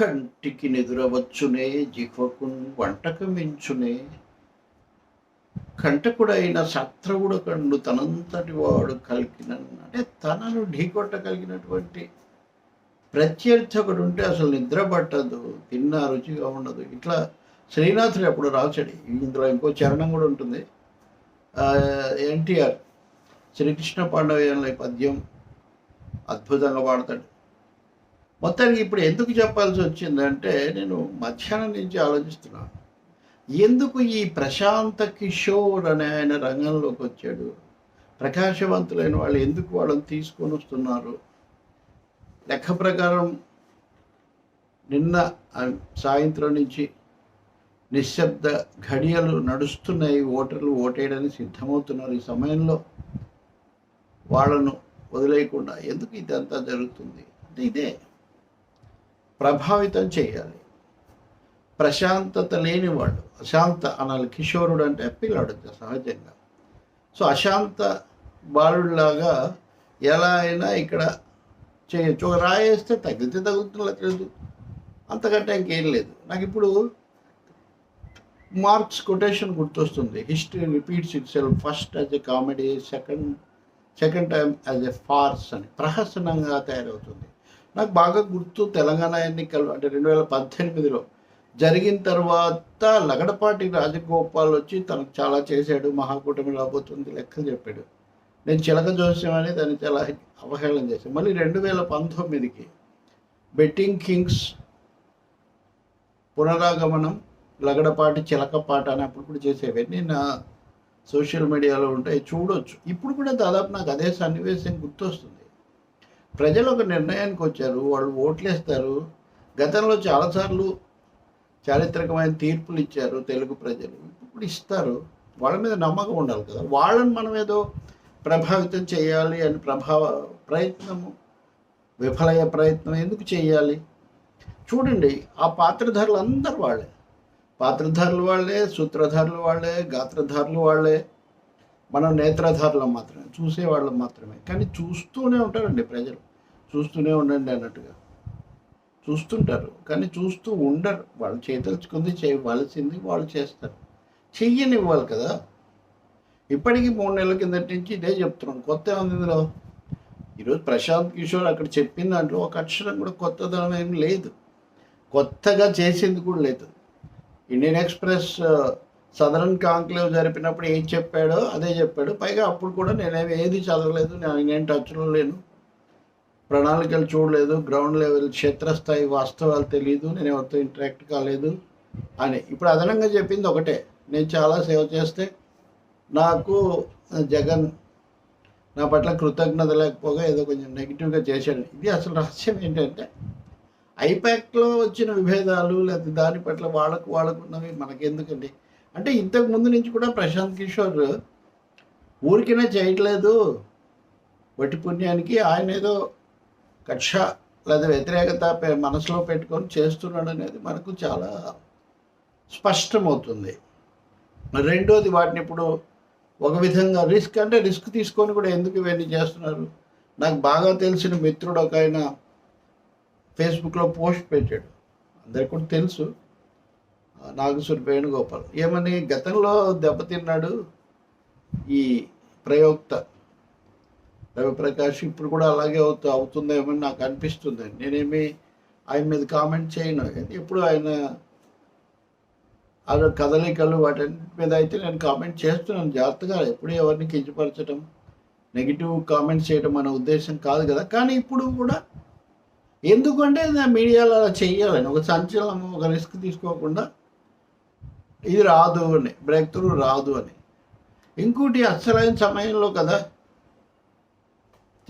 కంటికి నిదురవచ్చునే జిహ్వకు వంటకమించునే కంటకుడైన శత్రువుడు కండు తనంతటి వాడు కలిగిన అంటే తనను ఢీకొట్టగలిగినటువంటి ప్రత్యర్థి ఒకడు ఉంటే అసలు నిద్ర పట్టదు తిన్నా రుచిగా ఉండదు. ఇట్లా శ్రీనాథుడు ఎప్పుడు రాచడి ఇందులో ఇంకో చరణం కూడా ఉంటుంది. ఎన్టీఆర్ శ్రీకృష్ణ పాండవయంలో పద్యం అద్భుతంగా పాడతాడు. మొత్తానికి ఇప్పుడు ఎందుకు చెప్పాల్సి వచ్చిందంటే నేను మధ్యాహ్నం నుంచి ఆలోచిస్తున్నాను. ఎందుకు ఈ ప్రశాంత కిషోర్ అనే ఆయన రంగంలోకి వచ్చాడు? ప్రకాశవంతులైన వాళ్ళు ఎందుకు వాళ్ళని తీసుకొని వస్తున్నారు? లెక్క ప్రకారం నిన్న సాయంత్రం నుంచి నిశ్శబ్ద ఘడియలు నడుస్తున్నాయి. ఓటర్లు ఓటేయడానికి సిద్ధమవుతున్నారు ఈ సమయంలో. వాళ్ళను వదిలేయకుండా ఎందుకు ఇదంతా జరుగుతుంది? అంటే ఇదే. ప్రభావితం చేయాలి. ప్రశాంతత లేని వాళ్ళు అశాంత అనాలి కిషోరుడు అంటే పిల్లాడు సహజంగా. సో అశాంత బాలుడిలాగా ఎలా అయినా ఇక్కడ చేయొచ్చు. ఒక రాయేస్తే తగ్గితే తగ్గుతుందో తెలియదు అంతకంటే ఇంకేం లేదు. నాకు ఇప్పుడు మార్క్స్ కొటేషన్ గుర్తొస్తుంది. History repeats itself first as a comedy second second time as a farce అని ప్రహసనంగా తయారవుతుంది. నాకు బాగా గుర్తు తెలంగాణ ఎన్నికలు అంటే రెండు వేల పద్దెనిమిదిలో. జరిగిన తర్వాత లగడపాటి రాజగోపాల్ వచ్చి తనకు చాలా చేశాడు మహాకూటమి రాబోతుంది లెక్కలు చెప్పాడు. నేను చిలక జోస్యం అని దాన్ని చాలా అవహేళన చేశాను. మళ్ళీ రెండు వేల పంతొమ్మిదికి బెట్టింగ్ కింగ్స్ పునరాగమనం లగడపాటి చిలకపాట అని అప్పుడు కూడా చేసేవన్నీ నా సోషల్ మీడియాలో ఉంటాయి చూడొచ్చు. ఇప్పుడు కూడా దాదాపు నాకు అదే సన్నివేశం గుర్తొస్తుంది. ప్రజలు ఒక నిర్ణయానికి వచ్చారు వాళ్ళు ఓట్లేస్తారు. గతంలో చాలాసార్లు చారిత్రకమైన తీర్పులు ఇచ్చారు తెలుగు ప్రజలు. ఇప్పుడు ఇస్తారు. వాళ్ళ మీద నమ్మకం ఉండాలి కదా. వాళ్ళని మనం ఏదో ప్రభావితం చేయాలి అని ప్రభావ ప్రయత్నము విఫలయ్యే ప్రయత్నం ఎందుకు చేయాలి? చూడండి ఆ పాత్రధారులు అందరు వాళ్ళే. పాత్రధారులు వాళ్ళే సూత్రధారులు వాళ్ళే గాత్రధారులు వాళ్ళే. మనం నేత్రధారులం మాత్రమే చూసేవాళ్ళం మాత్రమే. కానీ చూస్తూనే ఉంటారండి ప్రజలు. చూస్తూనే ఉండండి అన్నట్టుగా. చూస్తుంటారు. కానీ చూస్తూ ఉండరు. వాళ్ళు చేయదలుచుకుంది చేయవలసింది వాళ్ళు చేస్తారు. చెయ్యనివ్వాలి కదా. ఇప్పటికీ మూడు నెలల కిందటి నుంచి ఇదే చెప్తున్నాను. కొత్త ఏముంది ఇందులో? ఈరోజు ప్రశాంత్ కిషోర్ అక్కడ చెప్పిన దాంట్లో ఒక అక్షరం కూడా కొత్తదనం ఏం లేదు. కొత్తగా చేసింది కూడా లేదు. ఇండియన్ ఎక్స్ప్రెస్ సదరన్ కాంక్లేవ్ జరిపినప్పుడు ఏం చెప్పాడో అదే చెప్పాడు. పైగా అప్పుడు కూడా నేనేమి ఏది చదవలేదు నేను టచ్లో లేను. ప్రణాళికలు చూడలేదు గ్రౌండ్ లెవెల్ క్షేత్రస్థాయి వాస్తవాలు తెలియదు నేను ఎవరితో ఇంటరాక్ట్ కాలేదు అని. ఇప్పుడు అదనంగా చెప్పింది ఒకటే నేను చాలా సేవ చేస్తే నాకు జగన్ నా పట్ల కృతజ్ఞత లేకపోగా ఏదో కొంచెం నెగిటివ్గా చేశాడు. ఇది అసలు రహస్యం ఏంటంటే ఐపాక్లో వచ్చిన విభేదాలు లేకపోతే దాని పట్ల వాళ్ళకు వాళ్ళకున్నవి మనకెందుకండి? అంటే ఇంతకు ముందు నుంచి కూడా ప్రశాంత్ కిషోర్ ఊరికనే చేయట్లేదు. వట్టి పుణ్యానికి ఆయన ఏదో కక్ష లేదా వ్యతిరేకత మనసులో పెట్టుకొని చేస్తున్నాడు అనేది మనకు చాలా స్పష్టమవుతుంది. రెండోది వాటిని ఇప్పుడు ఒక విధంగా రిస్క్ అంటే రిస్క్ తీసుకొని కూడా ఎందుకు ఇవన్నీ చేస్తున్నారు? నాకు బాగా తెలిసిన మిత్రుడు ఒక ఆయన ఫేస్బుక్లో పోస్ట్ పెట్టాడు. అందరికి కూడా తెలుసు. ఆ, నాగసూరి వేణుగోపాల్. ఏమని గతంలో దెబ్బతిన్నాడు ఈ ప్రయోక్త రవిప్రకాష్ ఇప్పుడు కూడా అలాగే అవుతూ అవుతుందేమో అని నాకు అనిపిస్తుంది. నేనేమి ఆయన మీద కామెంట్ చేయను. ఎప్పుడు ఆయన ఆ కదలికలు వాటి మీద అయితే నేను కామెంట్ చేస్తున్నాను జాగ్రత్తగా. ఎప్పుడు ఎవరిని కించపరచడం నెగిటివ్ కామెంట్స్ చేయడం మన ఉద్దేశం కాదు కదా. కానీ ఇప్పుడు కూడా ఎందుకంటే నా మీడియాలో అలా చేయాలని ఒక సంచలనం ఒక రిస్క్ తీసుకోకుండా ఇది రాదు అని బ్రేక్ త్రూ రాదు అని. ఇంకోటి అసలైన సమయంలో కదా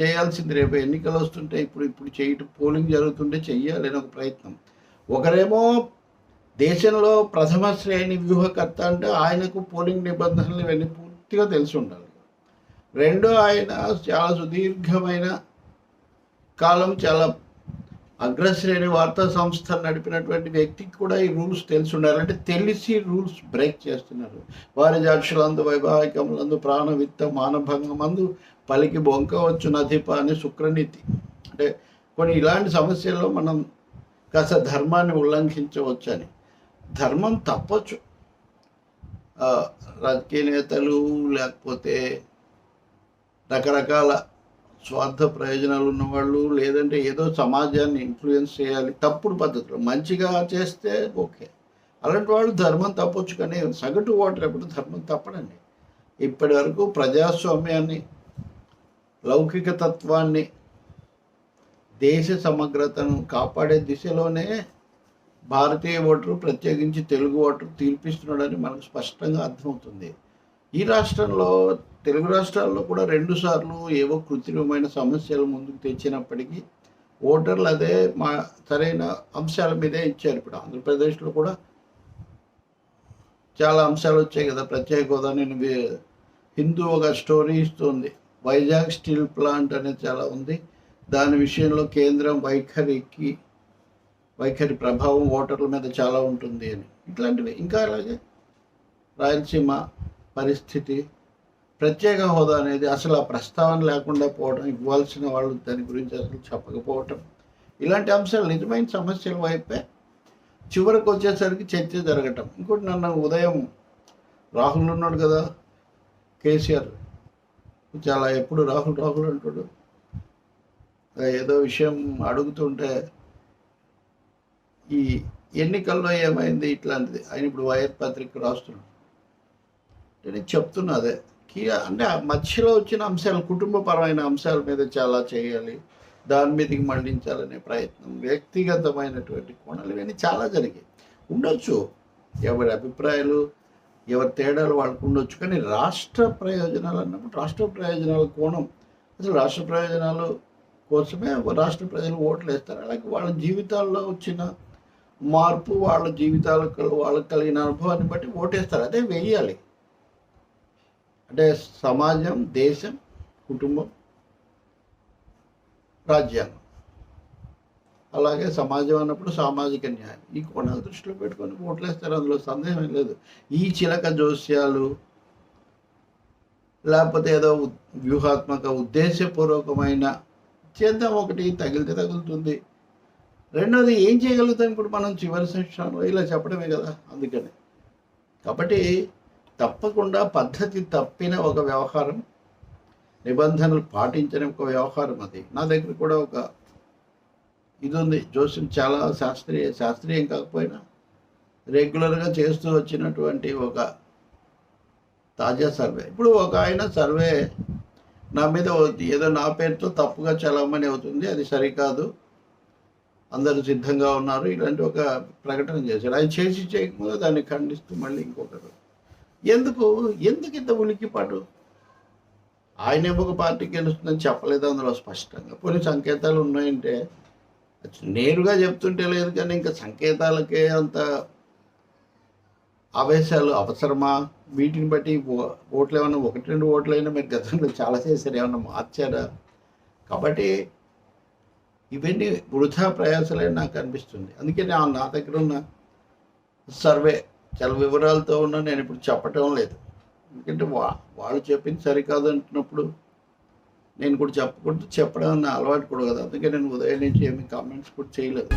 చేయాల్సింది రేపు ఎన్నికలు వస్తుంటే ఇప్పుడు ఇప్పుడు చేయటం పోలింగ్ జరుగుతుంటే చెయ్యాలని ఒక ప్రయత్నం. ఒకరేమో దేశంలో ప్రథమ శ్రేణి వ్యూహకర్త అంటే ఆయనకు పోలింగ్ నిబంధనలు ఇవన్నీ పూర్తిగా తెలిసి ఉండాలి. రెండో ఆయన చాలా సుదీర్ఘమైన కాలం చాలా అగ్రశ్రేణి వార్తా సంస్థ నడిపినటువంటి వ్యక్తికి కూడా ఈ రూల్స్ తెలిసి ఉండాలి. అంటే తెలిసి రూల్స్ బ్రేక్ చేస్తున్నారు. వారి జాక్షులందు వైవాహికములందు ప్రాణవిత్త మానభంగమందు పలికి బొంకవచ్చు నదీప అని శుక్రనీతి. అంటే కొన్ని ఇలాంటి సమస్యల్లో మనం కాస్త ధర్మాన్ని ఉల్లంఘించవచ్చని. ధర్మం తప్పచ్చు. రాజకీయ నేతలు లేకపోతే రకరకాల స్వార్థ ప్రయోజనాలు ఉన్నవాళ్ళు లేదంటే ఏదో సమాజాన్ని ఇన్ఫ్లుయెన్స్ చేయాలి. తప్పుడు పద్ధతిలో. మంచిగా చేస్తే ఓకే. అలాంటి వాళ్ళు ధర్మం తప్పొచ్చు కానీ సగటు ఓటర్ ఎప్పుడు ధర్మం తప్పడండి ఇప్పటి వరకు ప్రజాస్వామ్యాన్ని లౌకిక తత్వాన్ని దేశ సమగ్రతను కాపాడే దిశలోనే భారతీయ ఓటరు ప్రత్యేకించి తెలుగు ఓటరు తీర్పిస్తున్నాడని మనకు స్పష్టంగా అర్థమవుతుంది. ఈ రాష్ట్రంలో తెలుగు రాష్ట్రాల్లో కూడా రెండు సార్లు ఏవో కృత్రిమమైన సమస్యలు ముందుకు తెచ్చినప్పటికీ ఓటర్లు అదే మా సరైన అంశాల మీదే ఇచ్చారు. ఇప్పుడు ఆంధ్రప్రదేశ్లో కూడా చాలా అంశాలు వచ్చాయి కదా ప్రత్యేక హోదా నేను హిందూ ఒక స్టోరీ ఇస్తుంది. వైజాగ్ స్టీల్ ప్లాంట్ అనేది చాలా ఉంది. దాని విషయంలో కేంద్రం వైఖరికి వైఖరి ప్రభావం ఓటర్ల మీద చాలా ఉంటుంది అని. ఇట్లాంటివి ఇంకా అలాగే రాయలసీమ పరిస్థితి ప్రత్యేక హోదా అనేది అసలు ఆ ప్రస్తావన లేకుండా పోవడం ఇవ్వాల్సిన వాళ్ళు దాని గురించి అసలు చెప్పకపోవటం. ఇలాంటి అంశాలు నిజమైన సమస్యల వైపే చివరికి వచ్చేసరికి చర్చ జరగటం. ఇంకోటి నన్ను ఉదయం రాహుల్ ఉన్నాడు కదా కేసీఆర్ చాలా ఎప్పుడు రాహుల్ రాహుల్ అంటాడు. ఏదో విషయం అడుగుతుంటే ఈ ఎన్నికల్లో ఏమైంది ఇట్లాంటిది? ఆయన ఇప్పుడు వైఎస్ పత్రిక రాస్తున్నాడు నేను చెప్తున్నా అదే. అంటే మధ్యలో వచ్చిన అంశాలు కుటుంబపరమైన అంశాల మీద చాలా చేయాలి దాని మీదకి మళ్ళించాలనే ప్రయత్నం వ్యక్తిగతమైనటువంటి కోణాలు ఇవన్నీ చాలా జరిగాయి. ఉండొచ్చు. ఎవరి అభిప్రాయాలు ఎవరి తేడాలు వాళ్ళకు ఉండొచ్చు. కానీ రాష్ట్ర ప్రయోజనాలు అన్నప్పుడు రాష్ట్ర ప్రయోజనాల కోణం అసలు రాష్ట్ర ప్రయోజనాలు కోసమే రాష్ట్ర ప్రజలు ఓట్లు వేస్తారు. అలాగే వాళ్ళ జీవితాల్లో వచ్చిన మార్పు వాళ్ళ జీవితాలకు వాళ్ళకి కలిగిన అనుభవాన్ని బట్టి ఓటేస్తారు. అదే వెయ్యాలి అంటే సమాజం దేశం కుటుంబం రాజ్యాంగం. అలాగే సమాజం అన్నప్పుడు సామాజిక న్యాయం. ఈ కోణాలు దృష్టిలో పెట్టుకొని ఓట్లేస్తారు. అందులో సందేహం ఏం లేదు. ఈ చిలక జోస్యాలు లేకపోతే ఏదో వ్యూహాత్మక ఉద్దేశపూర్వకమైన చేద్దాం ఒకటి తగిలితే తగులుతుంది. రెండోది ఏం చేయగలుగుతాం? ఇప్పుడు మనం చివరి సెక్షన్లో ఇలా చెప్పడమే కదా అందుకని. కాబట్టి తప్పకుండా పద్ధతి తప్పిన ఒక వ్యవహారం నిబంధనలు పాటించని ఒక వ్యవహారం అది. నా దగ్గర కూడా ఒక ఇది ఉంది జోస్యం చాలా శాస్త్రీయ శాస్త్రీయం కాకపోయినా రెగ్యులర్గా చేస్తూ వచ్చినటువంటి ఒక తాజా సర్వే. ఇప్పుడు ఒక ఆయన సర్వే నా మీద ఏదో నా పేరుతో తప్పుగా చలామణి అవుతుంది అది సరికాదు. అందరూ సిద్ధంగా ఉన్నారు. ఇలాంటి ఒక ప్రకటన చేశాడు. ఆయన చేసి చేయకముందు దాన్ని ఖండిస్తూ మళ్ళీ ఇంకొకరు ఎందుకు? ఎందుకు ఇంత ఉలికిపాటు ఆయన ఒక పార్టీ గెలుస్తుందని చెప్పలేదు అందులో స్పష్టంగా. కొన్ని సంకేతాలు ఉన్నాయంటే నేరుగా చెప్తుంటే లేదు కానీ ఇంకా సంకేతాలకే అంత ఆవేశాలు అవసరమా? వీటిని బట్టి ఓ- ఓట్లు ఏమన్నా ఒకటి రెండు ఓట్లు అయినా మీరు గతంలో చాలా చేశారు ఏమన్నా మార్చారా? కాబట్టి ఇవన్నీ వృధా ప్రయాసాలే నాకు అనిపిస్తుంది. అందుకే నా నా దగ్గర ఉన్న సర్వే చాలా వివరాలతో ఉన్న నేను ఇప్పుడు చెప్పటం లేదు. ఎందుకంటే వా వాళ్ళు చెప్పింది సరికాదు అంటున్నప్పుడు నేను కూడా చెప్పకూడదు చెప్పడం నా అలవాటు కూడా కదా. అందుకే నేను ఉదయం నుంచి ఏమి కామెంట్స్ కూడా చేయలేదు.